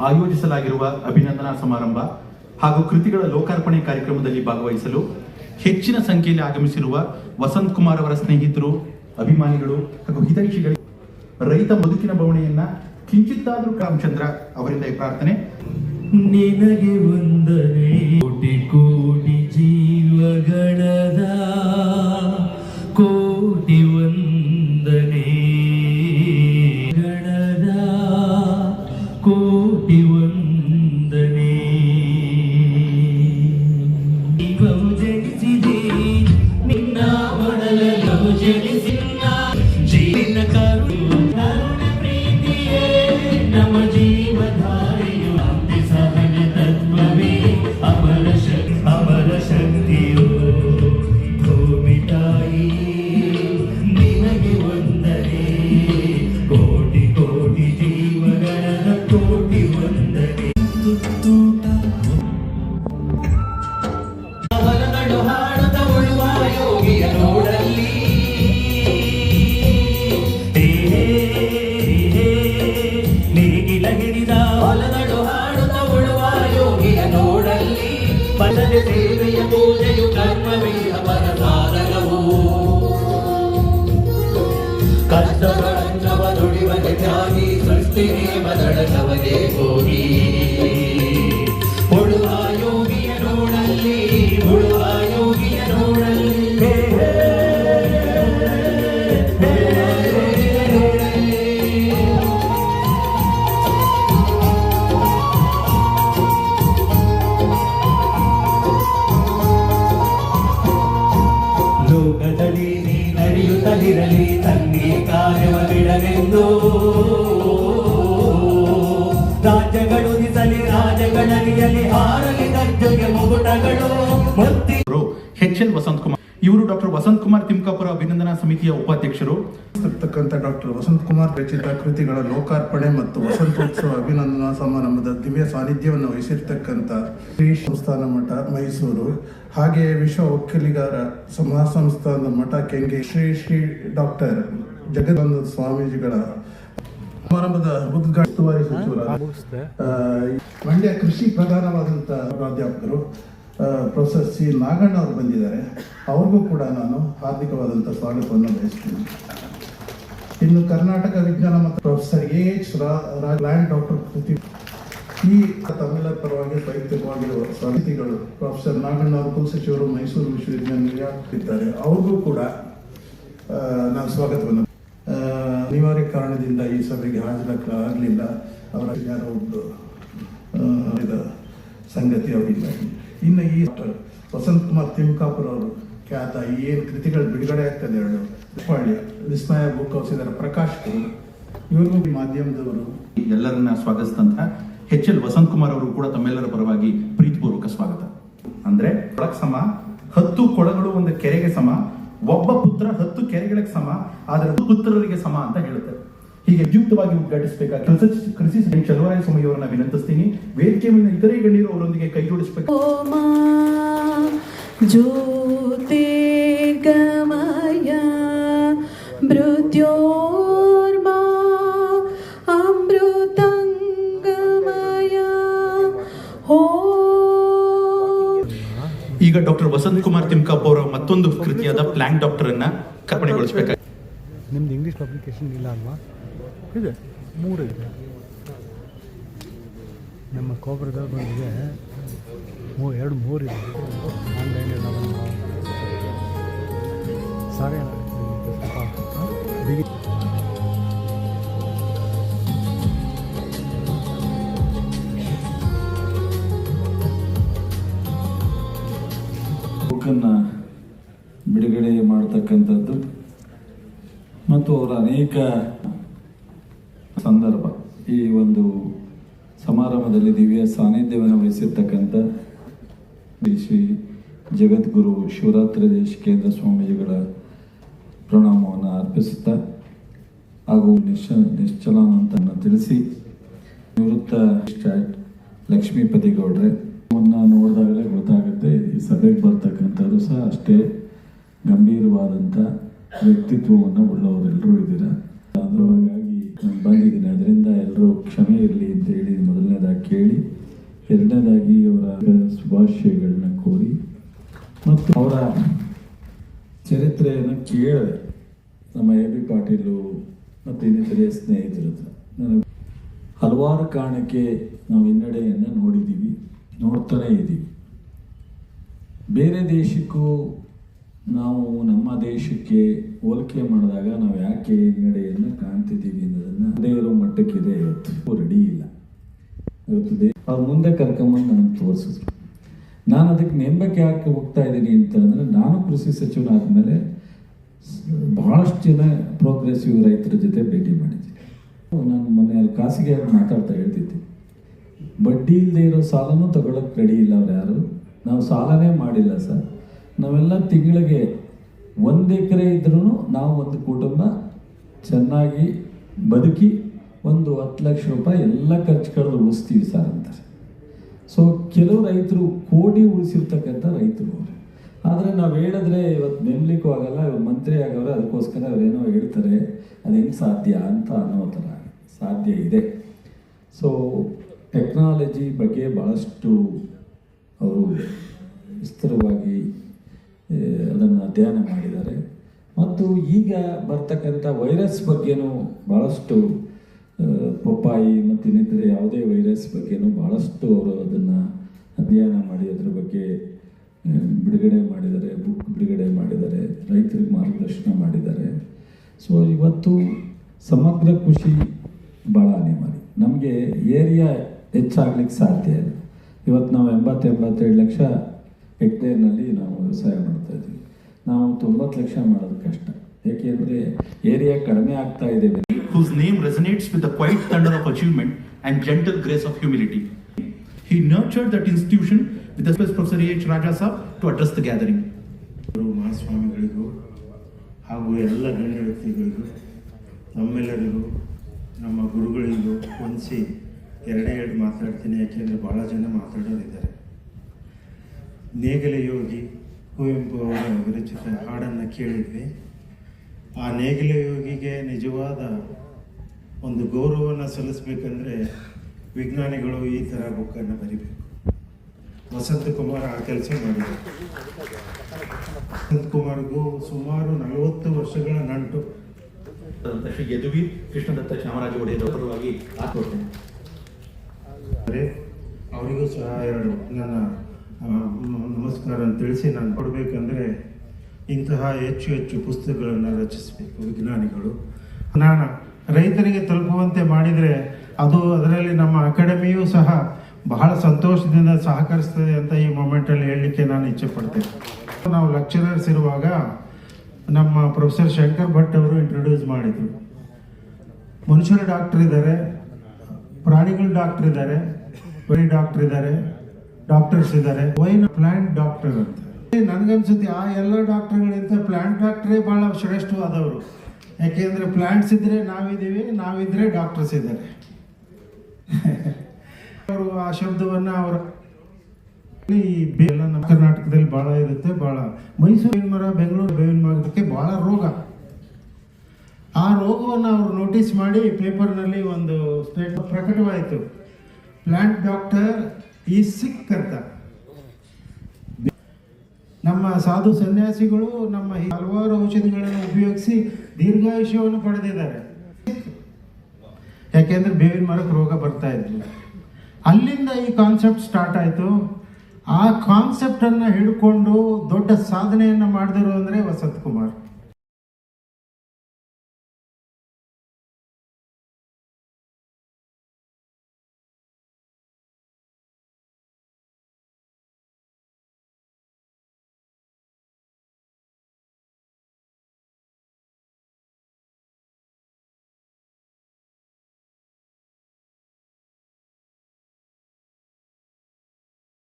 ಆಯೋಜಿಸಲಾಗಿರುವ ಅಭಿನಂದನಾ ಸಮಾರಂಭ ಹಾಗೂ ಕೃತಿಗಳ ಲೋಕಾರ್ಪಣೆ ಕಾರ್ಯಕ್ರಮದಲ್ಲಿ ಭಾಗವಹಿಸಲು ಹೆಚ್ಚಿನ ಸಂಖ್ಯೆಯಲ್ಲಿ ಆಗಮಿಸಿರುವ ವಸಂತ್ ಕುಮಾರ್ ಅವರ ಸ್ನೇಹಿತರು, ಅಭಿಮಾನಿಗಳು ಹಾಗೂ ಹಿತೈಷಿಗಳಿಗೆ ರೈತ ಬದುಕಿನ ಬವಣೆಯನ್ನ ಕಿಂಚಿತ್ತಾದರೂ ರಾಮಚಂದ್ರ ಅವರಿಂದ ಈ ಪ್ರಾರ್ಥನೆ. ನಿನಗೆ ವಂದನೆ. ಕೋಟಿ ಕೋಟಿ ಜೀವಗಣದ ಕಷ್ಟಗಳನ್ನವ ನುಡಿವಗೆ ತ್ಯಾಗಿ ಸೃಷ್ಟಿ ನೇಮದಡಗವಗೆ ಹೋಗಿ ರಾಜಗಳಲಿಯಲಿ ಹಾರಲಿ ಗಜ್ಜೆಗೆ ಮುಗುಟಗಳು ಎಚ್ ಎಲ್ ವಸಂತ್ ಕುಮಾರ್. ಇವರು ಡಾಕ್ಟರ್ ವಸಂತ್ ಕುಮಾರ್ ತಿಮ್ಕಾಪುರ ಅಭಿನಂದನಾ ಸಮಿತಿಯ ಉಪಾಧ್ಯಕ್ಷರು. ಡಾಕ್ಟರ್ ವಸಂತ್ ಕುಮಾರ್ ರಚಿತ ಕೃತಿಗಳ ಲೋಕಾರ್ಪಣೆ ಮತ್ತು ವಸಂತೋತ್ಸವ ಅಭಿನಂದನಾ ಸಮಾರಂಭದ ದಿವ್ಯ ಸಾನ್ನಿಧ್ಯವನ್ನು ವಹಿಸಿರ್ತಕ್ಕಂಥ ಶ್ರೀ ಸಂಸ್ಥಾನ ಮಠ ಮೈಸೂರು ಹಾಗೆಯೇ ವಿಶ್ವ ಒಕ್ಕಲಿಗಾರ ಸಮಾಜ ಸಂಸ್ಥಾನದ ಮಠ ಕೆಂಗೆ ಶ್ರೀ ಶ್ರೀ ಡಾಕ್ಟರ್ ಜಗದಾನಂದ ಸ್ವಾಮೀಜಿಗಳ ಸಮಾರಂಭದ ಆ, ಮಂಡ್ಯ ಕೃಷಿ ಪ್ರಧಾನವಾದಂಥ ಪ್ರಾಧ್ಯಾಪಕರು ಪ್ರೊಫೆಸರ್ ಸಿ ನಾಗಣ್ಣ ಅವರು ಬಂದಿದ್ದಾರೆ. ಅವ್ರಿಗೂ ಕೂಡ ನಾನು ಹಾರ್ದಿಕವಾದಂಥ ಸ್ವಾಗತವನ್ನು ಬಯಸ್ತೀನಿ. ಇನ್ನು ಕರ್ನಾಟಕ ವಿಜ್ಞಾನ ಮತ್ತು professor A H land doctor ಕೃತಿ ಈ ತಮಿಳ ಪರವಾಗಿ ವೈಯಕ್ತಿಕವಾಗಿರುವ ಸಮಿತಿಗಳು ಪ್ರೊಫೆಸರ್ ನಾಗಣ್ಣ ಅವರು ಕುಲಸಚಿವರು ಮೈಸೂರು ವಿಶ್ವವಿದ್ಯಾನಿಲಯ ಇದ್ದಾರೆ. ಅವ್ರಿಗೂ ಕೂಡ ನಾನು ಸ್ವಾಗತವನ್ನು ಅನಿವಾರ್ಯ ಕಾರಣದಿಂದ ಈ ಸಭೆಗೆ ಹಾಜರಾಗ ಆಗಲಿಲ್ಲ ಅವರ ಯಾರೋ ಇದ ಸಂಗತಿ ಅವರಿಲ್ಲ ಇನ್ನು ಈ ವಸಂತ್ ಕುಮಾರ್ ತಿಮ್ಕಾಪುರ್ ಅವರು ಖ್ಯಾತ ಏನು ಕೃತಿಗಳು ಬಿಡುಗಡೆ ಆಗ್ತದೆ ಎರಡು ಪಾಳ್ಯ ವಿಸ್ಮಯ ಬುಕ್ ಹೌಸ್ ಇದರ ಪ್ರಕಾಶ್ ಇವ್ರಿಗೂ ಈ ಮಾಧ್ಯಮದವರು ಎಲ್ಲರನ್ನ ಸ್ವಾಗತಿಸಿದಂತಹ ಎಚ್ ಎಲ್ ವಸಂತ್ ಕುಮಾರ್ ಅವರು ಕೂಡ ತಮ್ಮೆಲ್ಲರ ಪರವಾಗಿ ಪ್ರೀತಿಪೂರ್ವಕ ಸ್ವಾಗತ. ಅಂದ್ರೆ ಕೊಳಕ್ ಸಮ, ಹತ್ತು ಕೊಳಗಳು ಒಂದು ಕೆರೆಗೆ ಸಮ, ಒಬ್ಬ ಪುತ್ರ ಹತ್ತು ಕೆರೆಗಳಿಗೆ ಸಮ, ಆದರೆ ಪುತ್ರರಿಗೆ ಸಮ ಅಂತ ಹೇಳುತ್ತೆ. ಹೀಗೆ ವಿಯುಕ್ತವಾಗಿ ಉದ್ಘಾಟಿಸಬೇಕಾದ ಕೆಲಸ ಕೃಷಿ ಸಚಿವ ಚಲುವರಾಯ ಸ್ವಾಮಿಯವರನ್ನ ವಿನಂತಿಸ್ತೀನಿ. ವೇದಿಕೆ ಮೇಲೆ ಇತರೆ ಗಣ್ಯರು ಅವರೊಂದಿಗೆ ಕೈ ಜೋಡಿಸಬೇಕು. ಜ್ಯೋತಿ ಗಮಯ ಮೃತ್ಯೋರ್ಮಾ ಅಮೃತಂಗಮಯ. ಹೋ ಈಗ ಡಾಕ್ಟರ್ ವಸಂತ್ ಕುಮಾರ್ ತಿಮ್ಕಪ್ಪ ಅವರ ಮತ್ತೊಂದು ಕೃತಿಯಾದ ಪ್ಲಾಂಕ್ ಡಾಕ್ಟರ್ ಅನ್ನ ಕರ್ಪಣೆಗೊಳಿಸಬೇಕಾಗಿ ನಿಮ್ದು ಇಂಗ್ಲೀಷ್ ಪಬ್ಲಿಕೇಶನ್ ಇಲ್ಲ ಅಲ್ವಾ? ಇದೆ, ಮೂರು ಇದೆ. ನಮ್ಮ ಕೋಬ್ರದಾಗ ಬಂದಿದೆ. ಮೂ ಎರಡು ಮೂರು ಇದೆ. ಆನ್ಲೈನ್ ಸಾರಿ ಬಿಗಿ ಬುಕ್ಕನ್ನು ಬಿಡುಗಡೆ ಮಾಡ್ತಕ್ಕಂಥದ್ದು ಮತ್ತು ಅವರ ಅನೇಕ ಸಂದರ್ಭ. ಈ ಒಂದು ಸಮಾರಂಭದಲ್ಲಿ ದಿವ್ಯ ಸಾನ್ನಿಧ್ಯವನ್ನು ವಹಿಸಿರ್ತಕ್ಕಂಥ ಶ್ರೀ ಜಗದ್ಗುರು ಶಿವರಾತ್ರಿ ದೇಶ ಕೇಂದ್ರ ಸ್ವಾಮೀಜಿಗಳ ಪ್ರಣಾಮವನ್ನು ಅರ್ಪಿಸುತ್ತಾ ಹಾಗೂ ನಿಶ್ಚ ನಿಶ್ಚಲನ ಅಂತ ತಿಳಿಸಿ ನಿವೃತ್ತ ಸ್ಟಾಟ್ ಲಕ್ಷ್ಮೀಪತಿ ಗೌಡ್ರೆ ಅವನ್ನ ನೋಡಿದಾಗಲೇ ಗೊತ್ತಾಗುತ್ತೆ, ಈ ಸಭೆಗೆ ಬರ್ತಕ್ಕಂಥದ್ದು ಸಹ ಅಷ್ಟೇ ಗಂಭೀರವಾದಂಥ ವ್ಯಕ್ತಿತ್ವವನ್ನು ಉಳ್ಳವರೆಲ್ಲರೂ ಇದ್ದೀರಾ. ಬಂದಿದ್ದೀನಿ ಅದರಿಂದ ಎಲ್ಲರೂ ಕ್ಷಮೆ ಇರಲಿ ಅಂತ ಹೇಳಿ ಮೊದಲನೇದಾಗಿ ಎರಡನೇದಾಗಿ ಅವರ ಶುಭಾಶಯಗಳನ್ನ ಕೋರಿ ಮತ್ತು ಅವರ ಚರಿತ್ರೆಯನ್ನು ಕೇಳಿದೆ ನಮ್ಮ ಎ ಬಿ ಪಾಟೀಲು ಮತ್ತು ಇನ್ನಿತರೆ ಸ್ನೇಹಿತರ ಹತ್ರ. ನನಗೆ ಹಲವಾರು ಕಾರಣಕ್ಕೆ ನಾವು ಹಿನ್ನಡೆಯನ್ನು ನೋಡಿದ್ದೀವಿ ನೋಡ್ತಾನೇ ಇದ್ದೀವಿ ಬೇರೆ ದೇಶಕ್ಕೂ ನಾವು ನಮ್ಮ ದೇಶಕ್ಕೆ ಹೋಲಿಕೆ ಮಾಡಿದಾಗ ನಾವು ಯಾಕೆ ಹಿನ್ನಡೆಯನ್ನು ಕಾಣ್ತಿದ್ದೀವಿ ಅನ್ನೋದನ್ನು ಅದೇ ಇರೋ ಮಟ್ಟಕ್ಕಿದೆ ಇವತ್ತು. ರೆಡಿ ಇಲ್ಲ. ಇವತ್ತು ಅವ್ರು ಮುಂದೆ ಕರ್ಕೊಂಬಂದು ನನಗೆ ತೋರಿಸಿದ್ರು. ನಾನು ಅದಕ್ಕೆ ನೆಂಬಕ್ಕೆ ಯಾಕೆ ಹೋಗ್ತಾ ಇದ್ದೀನಿ ಅಂತಂದರೆ ನಾನು ಕೃಷಿ ಸಚಿವನಾದಮೇಲೆ ಬಹಳಷ್ಟು ಜನ ಪ್ರೋಗ್ರೆಸಿವ್ ರೈತರ ಜೊತೆ ಭೇಟಿ ಮಾಡಿದ್ದೀನಿ. ನಾನು ಮನೆಯಲ್ಲಿ ಖಾಸಗಿಯಾಗಿ ಮಾತಾಡ್ತಾ ಹೇಳ್ತಿದ್ದೆ. ಬಡ್ಡಿ ಇಲ್ಲದೆ ಇರೋ ಸಾಲನೂ ತಗೊಳಕ್ಕೆ ರೆಡಿ ಇಲ್ಲ ಅವ್ರು ಯಾರು? ನಾವು ಸಾಲನೇ ಮಾಡಿಲ್ಲ ಸರ್. ನಾವೆಲ್ಲ ತಿಂಗಳಿಗೆ ಒಂದು ಎಕರೆ ಇದ್ರೂ ನಾವು ಒಂದು ಕುಟುಂಬ ಚೆನ್ನಾಗಿ ಬದುಕಿ ಒಂದು ಹತ್ತು ಲಕ್ಷ ರೂಪಾಯಿ ಎಲ್ಲ ಖರ್ಚು ಉಳಿಸ್ತೀವಿ ಸರ್ ಅಂತಾರೆ ಸೊ ಕೆಲವು ರೈತರು ಕೋಟಿ ಉಳಿಸಿರ್ತಕ್ಕಂಥ ರೈತರು ಅವರು. ಆದರೆ ನಾವು ಹೇಳಿದ್ರೆ ಇವತ್ತು ನೆಮ್ಮಲಿಕ್ಕೂ ಆಗಲ್ಲ, ಇವ್ರು ಮಂತ್ರಿ ಆಗವ್ರೆ, ಅದಕ್ಕೋಸ್ಕರ ಅವರೇನೋ ಹೇಳ್ತಾರೆ ಅದು ಹೆಂಗೆ ಸಾಧ್ಯ ಅಂತ ಅನ್ನೋ ಥರ ಸಾಧ್ಯ ಇದೆ. ಸೊ ಟೆಕ್ನಾಲಜಿ ಬಗ್ಗೆ ಭಾಳಷ್ಟು ಅವರು ವಿಸ್ತರವಾಗಿ ಅದನ್ನು ಅಧ್ಯಯನ ಮಾಡಿದ್ದಾರೆ. ಮತ್ತು ಈಗ ಬರ್ತಕ್ಕಂಥ ವೈರಸ್ ಬಗ್ಗೆನೂ ಭಾಳಷ್ಟು ಪಪ್ಪಾಯಿ ಮತ್ತು ಇನ್ನಿತರೆ ಯಾವುದೇ ವೈರಸ್ ಬಗ್ಗೆನೂ ಭಾಳಷ್ಟು ಅವರು ಅದನ್ನು ಅಧ್ಯಯನ ಮಾಡಿ, ಅದ್ರ ಬಗ್ಗೆ ಬಿಡುಗಡೆ ಮಾಡಿದ್ದಾರೆ, ಬುಕ್ ಬಿಡುಗಡೆ ಮಾಡಿದ್ದಾರೆ, ರೈತರಿಗೆ ಮಾರ್ಗದರ್ಶನ ಮಾಡಿದ್ದಾರೆ. ಸೊ, ಇವತ್ತು ಸಮಗ್ರ ಕೃಷಿ ಭಾಳ ಅನಿವಾರ್ಯ. ನಮಗೆ ಏರಿಯಾ ಹೆಚ್ಚಾಗ್ಲಿಕ್ಕೆ ಸಾಧ್ಯ ಇಲ್ಲ. ಇವತ್ತು ನಾವು ಎಂಬತ್ತು ಎಂಬತ್ತೇಳು ಲಕ್ಷ ಹೆಕ್ಟೇರ್ನಲ್ಲಿ ನಾವು ನಾವು ತೊಂಬತ್ತು ಲಕ್ಷ ಮಾಡೋದು ಕಷ್ಟ ಏಕೆಂದರೆ ಏರಿಯಾ ಕಡಿಮೆ ಆಗ್ತಾ ಇದೆ whose name resonates with the quiet thunder of achievement and gentle grace of humility. He nurtured that institution with the special Professor to Raja the to address the gathering. ಗುರು ಮಹಾಸ್ವಾಮಿಗಳಿಗೂ ಹಾಗೂ ಎಲ್ಲ ಗಣ್ಯ ವ್ಯಕ್ತಿಗಳಿಗೂ ನಮ್ಮೆಲ್ಲರಿಗೂ ನಮ್ಮ ಗುರುಗಳಿಗೂ ಹೊಂದಿಸಿ ಎರಡೇ ಎರಡು ಮಾತಾಡ್ತೀನಿ ಯಾಕೆಂದರೆ ಭಾಳ ಜನ ಮಾತಾಡೋರಿದ್ದಾರೆ ನೇಗಲೆ ಯೋಗಿ ಕುವೆಂಪು ಅವರ ವಿರಚಿತ ಹಾಡನ್ನು ಕೇಳಿದ್ವಿ. ಆ ನೇಗಿಲ ಯೋಗಿಗೆ ನಿಜವಾದ ಒಂದು ಗೌರವವನ್ನು ಸಲ್ಲಿಸಬೇಕಂದ್ರೆ ವಿಜ್ಞಾನಿಗಳು ಈ ಥರ ಬುಕ್ಕನ್ನು ಬರಿಬೇಕು. ವಸಂತ ಕುಮಾರ್ ಆ ಕೆಲಸ ಮಾಡಿದರು. ವಸಂತ್ ಕುಮಾರ್ಗೂ ಸುಮಾರು ನಲವತ್ತು ವರ್ಷಗಳ ನಂಟು. ಶ್ರೀ ಯದುವಿ ಕೃಷ್ಣದತ್ತ ಚಾಮರಾಜ ಒಡೆಯರ್ ಪರವಾಗಿ ಆದರೆ ಅವರಿಗೂ ಸಹ ಎರಡು ನನ್ನ ನಮಸ್ಕಾರ ಅಂತ ತಿಳಿಸಿ ನಾನು ಕೊಡಬೇಕಂದ್ರೆ ಇಂತಹ ಹೆಚ್ಚು ಹೆಚ್ಚು ಪುಸ್ತಕಗಳನ್ನು ರಚಿಸಬೇಕು, ವಿಜ್ಞಾನಿಗಳು. ನಾನು ರೈತರಿಗೆ ತಲುಪುವಂತೆ ಮಾಡಿದರೆ ಅದು ಅದರಲ್ಲಿ ನಮ್ಮ ಅಕಾಡೆಮಿಯೂ ಸಹ ಬಹಳ ಸಂತೋಷದಿಂದ ಸಹಕರಿಸ್ತದೆ ಅಂತ ಈ ಮೊಮೆಂಟಲ್ಲಿ ಹೇಳಲಿಕ್ಕೆ ನಾನು ಇಚ್ಛೆ ಪಡ್ತೇನೆ. ನಾವು ಲೆಕ್ಚರರ್ಸ್ ಇರುವಾಗ ನಮ್ಮ ಪ್ರೊಫೆಸರ್ ಶಂಕರ್ ಭಟ್ ಅವರು ಇಂಟ್ರೊಡ್ಯೂಸ್ ಮಾಡಿದರು. ಮನುಷ್ಯರು ಡಾಕ್ಟರ್ ಇದ್ದಾರೆ, ಪ್ರಾಣಿಗಳ ಡಾಕ್ಟರ್ ಇದ್ದಾರೆ, ಬರೀ ಡಾಕ್ಟರ್ ಇದ್ದಾರೆ. ಡಾಕ್ಟರ್ಸ್ ಇದ್ದಾರೆ ವೈನ್ ಪ್ಲಾಂಟ್ ಡಾಕ್ಟರ್ ಅಂತ? ನನ್ಗನ್ಸುತ್ತೆ, ಆ ಎಲ್ಲ ಡಾಕ್ಟರ್ಗಳಿಂದ ಪ್ಲಾಂಟ್ ಡಾಕ್ಟ್ರೇ ಭಾಳ ಶ್ರೇಷ್ಠವಾದವರು. ಯಾಕೆಂದರೆ ಪ್ಲಾಂಟ್ಸ್ ಇದ್ದರೆ ನಾವಿದ್ದೀವಿ, ನಾವಿದ್ರೆ ಡಾಕ್ಟರ್ಸ್ ಇದ್ದಾರೆ. ಅವರು ಆ ಶಬ್ದವನ್ನು ಅವರ ಈ ಬೇ- ನಮ್ಮ ಕರ್ನಾಟಕದಲ್ಲಿ ಭಾಳ ಇರುತ್ತೆ ಭಾಳ ಮೈಸೂರು ಬೇವಿನ ಮರ ಬೆಂಗಳೂರು ಬೇವಿನ ಮರಕ್ಕೆ ಭಾಳ ರೋಗ. ಆ ರೋಗವನ್ನು ಅವರು ನೋಟಿಸ್ ಮಾಡಿ ಪೇಪರ್ನಲ್ಲಿ ಒಂದು ಸ್ಟೇಟ್ ಪ್ರಕಟವಾಯಿತು. ಪ್ಲಾಂಟ್ ಡಾಕ್ಟರ್ ಈ ಸಿಕ್ ಅಂತ. ನಮ್ಮ ಸಾಧು ಸನ್ಯಾಸಿಗಳು ನಮ್ಮ ಹಲವಾರು ಔಷಧಿಗಳನ್ನು ಉಪಯೋಗಿಸಿ ದೀರ್ಘಾಯುಷ್ಯವನ್ನು ಪಡೆದಿದ್ದಾರೆ. ಯಾಕೆಂದ್ರೆ ಬೇವಿನ ಮರಕ್ಕೆ ರೋಗ ಬರ್ತಾ ಇದ್ವು ಅಲ್ಲಿಂದ ಈ ಕಾನ್ಸೆಪ್ಟ್ ಸ್ಟಾರ್ಟ್ ಆಯಿತು. ಆ ಕಾನ್ಸೆಪ್ಟನ್ನು ಹಿಡ್ಕೊಂಡು ದೊಡ್ಡ ಸಾಧನೆಯನ್ನು ಮಾಡಿದರು ಅಂದರೆ ವಸಂತ್ ಕುಮಾರ್.